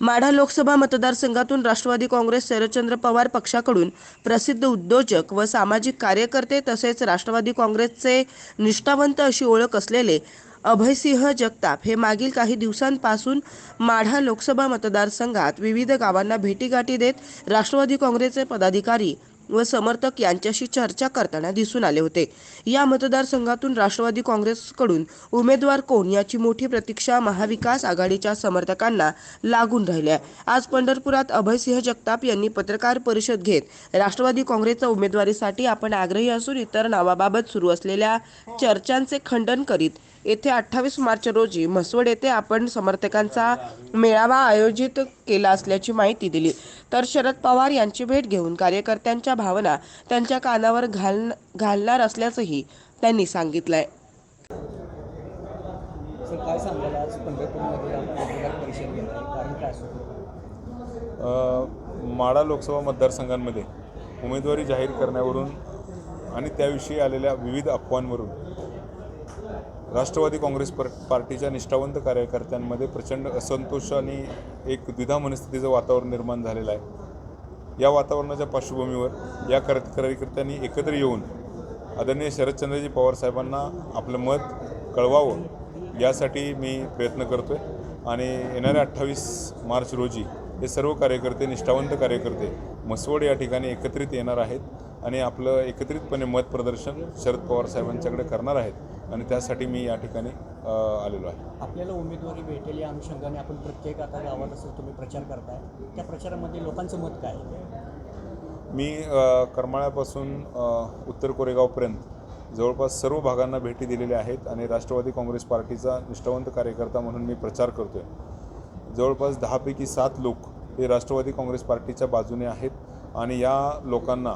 माढा लोकसभा मतदारसंघातून राष्ट्रवादी काँग्रेस शरदचंद्र पवार पक्षाकडून प्रसिद्ध उद्योजक व सामाजिक कार्यकर्ते तसेच राष्ट्रवादी काँग्रेसचे निष्ठावंत अशी ओळख असलेले अभयसिंह जगताप हे मागील काही दिवसांपासून माढा लोकसभा मतदारसंघात विविध गावांना भेटीगाठी देत राष्ट्रवादी काँग्रेसचे पदाधिकारी व समर्थक यांच्याशी चर्चा करताना दिसून आले होते. या मतदारसंघातून राष्ट्रवादी काँग्रेसकडून उमेदवार कोण याची मोठी प्रतीक्षा महाविकास आघाडीच्या समर्थकांना लागून राहिल्या. आज पंढरपुरात अभयसिंह जगताप यांनी पत्रकार परिषद घेत राष्ट्रवादी काँग्रेसच्या उमेदवारीसाठी आपण आग्रही असून इतर नावाबाबत सुरू असलेल्या चर्चांचे खंडन करीत येथे अठ्ठावीस मार्च रोजी म्हसवड येथे आपण समर्थकांचा मेळावा आयोजित केला असल्याची माहिती दिली. तर शरद पवार यांची भेट घेऊन कार्यकर्त्यांच्या भावना त्यांच्या कानावर घाल घालणार असल्याचंही त्यांनी सांगितलंय. माढा लोकसभा मतदारसंघांमध्ये उमेदवारी जाहीर करण्यावरून आणि त्याविषयी आलेल्या विविध अफवांवरून राष्ट्रवादी काँग्रेस पर पार्टीच्या निष्ठावंत कार्यकर्त्यांमध्ये प्रचंड असंतोष आणि एक द्विधा मनस्थितीचं वातावरण निर्माण झालेलं आहे. या वातावरणाच्या पार्श्वभूमीवर या कर कार्यकर्त्यांनी एकत्र येऊन आदरणीय शरदचंद्रजी पवार साहेबांना आपलं मत कळवावं यासाठी मी प्रयत्न करतो आहे आणि येणाऱ्या अठ्ठावीस मार्च रोजी हे सर्व कार्यकर्ते निष्ठावंत कार्यकर्ते मसवड या ठिकाणी एकत्रित येणार आहेत आणि आपलं एकत्रितपणे मत प्रदर्शन शरद पवार साहेबांच्याकडे करणार आहेत. आणि त्यासाठी मी या ठिकाणी आलेलो आहे. आपल्याला उमेदवारी भेटेल या अनुषंगाने आपण प्रत्येक आता गावात असं तुम्ही प्रचार करताय. त्या प्रचारामध्ये लोकांचं मत काय मी करमाळ्यापासून उत्तर कोरेगावपर्यंत जवळपास सर्व भागांना भेटी दिलेल्या आहेत आणि राष्ट्रवादी काँग्रेस पार्टीचा निष्ठावंत कार्यकर्ता म्हणून मी प्रचार करतो आहे जवळपास दहापैकी सात लोक हे राष्ट्रवादी काँग्रेस पार्टीच्या बाजूने आहेत आणि या लोकांना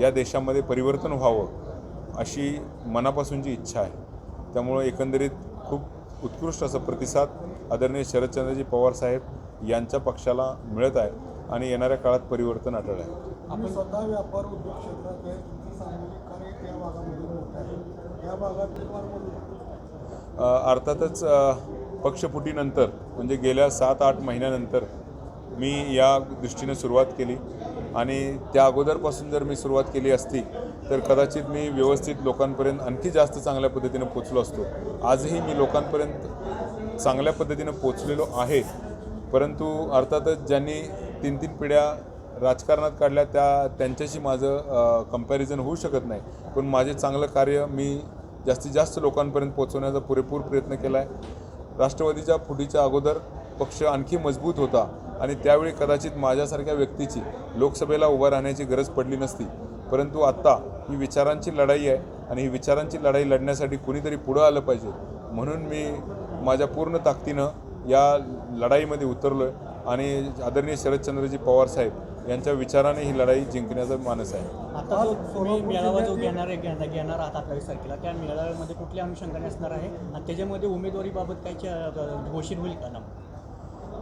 या देशामध्ये परिवर्तन व्हावं अशी मनापासूनची इच्छा आहे त्यामुळं एकंदरीत खूप उत्कृष्ट असा प्रतिसाद आदरणीय शरदचंद्रजी पवार साहेब यांच्या पक्षाला मिळत आहे आणि येणाऱ्या काळात परिवर्तन अटळ आहे. आपण स्वतः व्यापार उद्योग क्षेत्रात भागामध्ये या भागात अर्थातच अ, पक्षफुटीनंतर म्हणजे गेल्या सात आठ महिन्यानंतर मी या दृष्टीने सुरुवात केली. आणि त्या अगोदरपासून जर मी सुरुवात केली असती तर कदाचित मी व्यवस्थित लोकांपर्यंत आणखी जास्त चांगल्या पद्धतीनं पोचलो असतो. आजही मी लोकांपर्यंत चांगल्या पद्धतीनं पोचलेलो आहे. परंतु अर्थातच ज्यांनी तीन तीन पिढ्या राजकारणात काढल्या त्या त्यांच्याशी माझं कंपॅरिझन होऊ शकत नाही. पण माझे चांगलं कार्य मी जास्तीत जास्त लोकांपर्यंत पोहोचवण्याचा पुरेपूर प्रयत्न केला आहे राष्ट्रवादीच्या फुटीच्या अगोदर पक्ष आणखी मजबूत होता. आणि त्यावेळी कदाचित माझ्यासारख्या व्यक्तीची लोकसभेला उभं राहण्याची गरज पडली नसती. परंतु आत्ता ही विचारांची लढाई आहे आणि ही विचारांची लढाई लढण्यासाठी कुणीतरी पुढं आलं पाहिजे. म्हणून मी माझ्या पूर्ण ताकदीनं या लढाईमध्ये उतरलो आहे आणि आदरणीय शरदचंद्रजी पवार साहेब यांच्या विचाराने ही लढाई जिंकण्याचा मानस आहे. आता जो तुम्ही मेळावा जो घेणार आहे घेणार घेणार आहात अठ्ठावीस तारखेला त्या मेळाव्यामध्ये कुठल्या अनुषंगाने असणार आहे? आणि त्याच्यामध्ये उमेदवारीबाबत काही च- घोषित होईल का नाव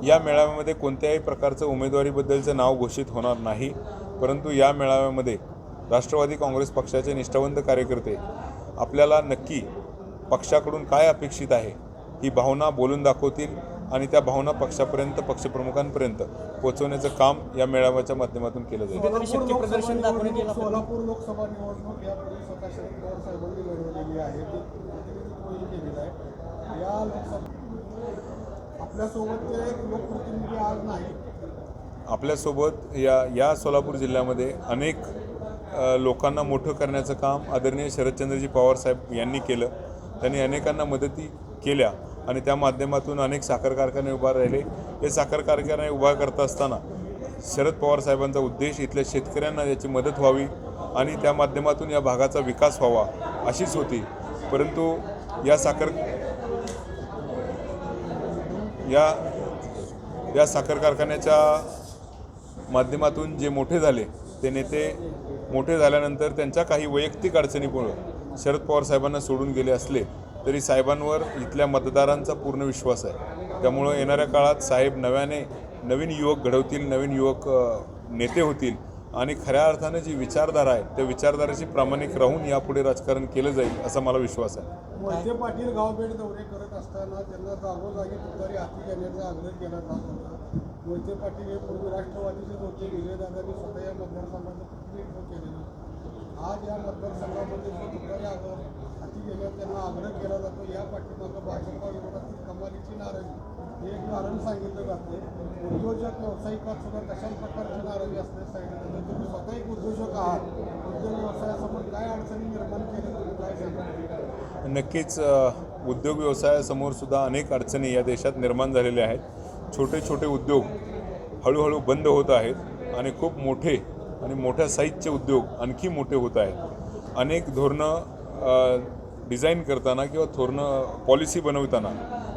या मेळाव्यामध्ये कोणत्याही प्रकारचं उमेदवारीबद्दलचं नाव घोषित होणार नाही. परंतु या मेळाव्यामध्ये राष्ट्रवादी काँग्रेस पक्षाचे निष्ठावंत कार्यकर्ते आपल्याला नक्की पक्षाकडून काय अपेक्षित आहे ही भावना बोलून दाखवतील आणि त्या भावना पक्षापर्यंत पक्षप्रमुखांपर्यंत पोहोचवण्याचं काम या मेळाव्याच्या माध्यमातून केलं जाईल. सोलापूर लोकसभा निवडणूक आपल्यासोबत एक लोकप्रतिनिधी आज नाही आपल्यासोबत या या सोलापूर जिल्ह्यामध्ये अनेक लोकांना मोठं करण्याचं काम आदरणीय शरदचंद्रजी पवार साहेब यांनी केलं. त्यांनी अनेकांना मदती केल्या आणि त्या माध्यमातून अनेक साखर कारखाने उभा राहिले. हे साखर कारखाने उभा करत असताना शरद पवार साहेबांचा उद्देश इथल्या शेतकऱ्यांना याची मदत व्हावी आणि त्या माध्यमातून या भागाचा विकास व्हावा अशीच होती. परंतु या साखर या या साखर कारखान्याच्या माध्यमातून जे मोठे झाले ते नेते मोठे झाल्यानंतर त्यांच्या काही वैयक्तिक अडचणीमुळं शरद पवार साहेबांना सोडून गेले असले तरी साहेबांवर इथल्या मतदारांचा पूर्ण विश्वास आहे. त्यामुळं येणाऱ्या काळात साहेब नव्याने नवीन युवक घडवतील नवीन युवक नेते होतील आणि खऱ्या अर्थानं जी विचारधारा आहे त्या विचारधारेची प्रामाणिक राहून यापुढे राजकारण केलं जाईल असा मला विश्वास आहे. मध्य पाटील गावभेट दौरे करत असताना त्यांना जागोजागी तुतारी हाती घेण्याचा आग्रह केला जात होता. मोहिते पाटील हे पूर्वी राष्ट्रवादीचे होते विजयदादांनी स्वतः या मतदारसंघाचं प्रतिनिधित्व केलेलं आज या मतदारसंघामध्ये जो तुतारी आग्रह हाती घेण्याचा त्यांना आग्रह केला जातो या पाठीमागं भाजपा विरोधातील कमालीची नाराजी हे एक कारण सांगितलं जाते उद्योजक व्यावसायिकात सुद्धा कशा प्रकारची नाराजी असते सांगितलं जातं तुम्ही स्वतः एक उद्योजक आहात. उद्योग व्यवसायासमोर काय अडचणी निर्माण केल्या तुम्ही काय सांगा नक्कीच उद्योग व्यवसायासमोर सुद्धा अनेक अडचणी या देशात निर्माण झालेल्या आहेत. छोटे छोटे उद्योग हळूहळू बंद होत आहेत आणि खूप मोठे आणि मोठ्या साईजचे उद्योग आणखी मोठे होत आहेत. अनेक धोरणं डिझाईन करताना किंवा धोरणं पॉलिसी बनवताना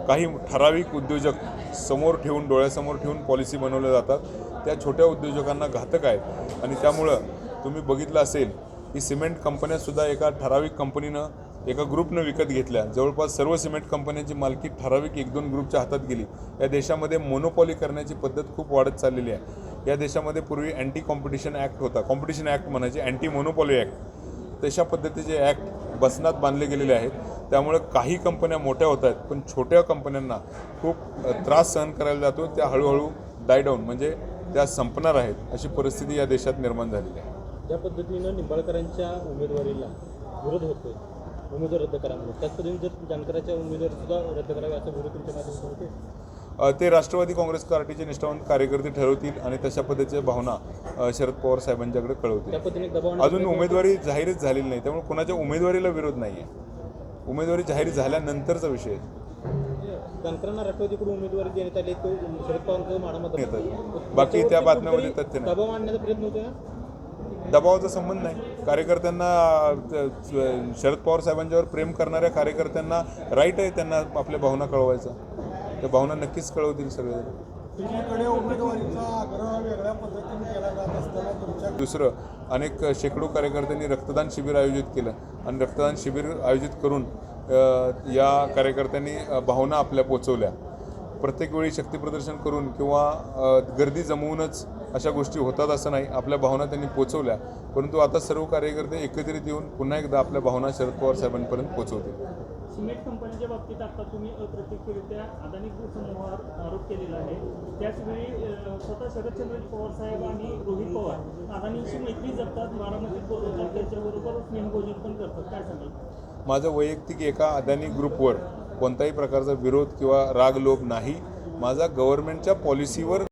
काही ठराविक उद्योजक समोर ठेवून डोळ्यासमोर ठेवून पॉलिसी बनवल्या जातात. त्या छोट्या उद्योजकांना घातक आहेत. आणि त्यामुळं तुम्ही बघितलं असेल की सिमेंट कंपन्यासुद्धा एका ठराविक कंपनीनं एका ग्रुपनं विकत घेतल्या. जवळपास सर्व सिमेंट कंपन्यांची मालकी ठराविक एक दोन ग्रुपच्या हातात गेली. या देशामध्ये मोनोपॉली करण्याची पद्धत खूप वाढत चाललेली आहे. या देशामध्ये पूर्वी अँटी कॉम्पिटिशन ॲक्ट होता. कॉम्पिटिशन ॲक्ट म्हणायचे अँटी मोनोपॉली ॲक्ट तशा पद्धतीचे ॲक्ट बसनात बांधले गेलेले आहेत. त्यामुळे काही कंपन्या मोठ्या होत आहेत पण छोट्या कंपन्यांना खूप त्रास सहन करायला जातो. त्या हळूहळू डायडाऊन म्हणजे त्या संपणार आहेत अशी परिस्थिती या देशात निर्माण झालेली आहे. ज्या पद्धतीनं निंबाळकरांच्या उमेदवारीला विरोध होतोय. उमेदवार रद्द करा म्हणून. त्याच पद्धतीने जर जानकराच्या उमेदवार सुद्धा रद्द करावे असा विरोध तुमच्या माध्यमातून होते ते राष्ट्रवादी काँग्रेस पार्टीचे निष्ठावंत कार्यकर्ते ठरवतील आणि तशा पद्धतीच्या भावना शरद पवार साहेबांच्याकडे कळवतील अजून उमेदवारी जाहीरच झालेली नाही त्यामुळे कोणाच्या उमेदवारीला विरोध नाही आहे उमेदवारी जाहीर झाल्यानंतरचा विषय आहे. होतो. जानकरांना राष्ट्रवादीकडून उमेदवारी देण्यात आली तो शरद पवारांचं माडा मत येतात. बाकी त्या बातम्यामध्ये तथ्य नाही. दबाव आणण्याचा प्रयत्न होतो ना दबावाचा संबंध नाही कार्यकर्त्यांना शरद पवार साहेबांच्यावर प्रेम करणाऱ्या कार्यकर्त्यांना राईट आहे त्यांना आपल्या भावना कळवायचा त्या भावना नक्कीच कळवतील सगळे एकीकडे उमेदवारीचा आग्रह वेगळ्या पद्धतीने केला जात असताना तुमच्या दुसरं अनेक शेकडो कार्यकर्त्यांनी रक्तदान शिबिर आयोजित केलं. आणि रक्तदान शिबिर आयोजित करून या कार्यकर्त्यांनी भावना आपल्या पोचवल्या. प्रत्येक वेळी शक्तीप्रदर्शन करून किंवा गर्दी जमवूनच अशा गोष्टी होतात असं नाही आपल्या भावना त्यांनी पोचवल्या. परंतु आता सर्व कार्यकर्ते एकत्रित येऊन पुन्हा एकदा आपल्या भावना शरद पवार साहेबांपर्यंत पोचवतील. सिमेंट कंपनीच्या बाबतीत आता तुम्ही अप्रत्यक्षरित्या अदानी ग्रुप समूहावर आरोप केलेला आहे. त्याचवेळी स्वतः शरदचंद्र पवार साहेब आणि रोहित पवार अदानींची मैत्री जपतात बारामतीत बोलवतात त्याच्याबरोबर स्नेहभोजन पण करतात. काय सांगाल? माझं वैयक्तिक एका अदानी ग्रुपवर कोणताही प्रकारचा विरोध किंवा राग लोभ नाही. माझा गव्हर्नमेंटच्या पॉलिसीवर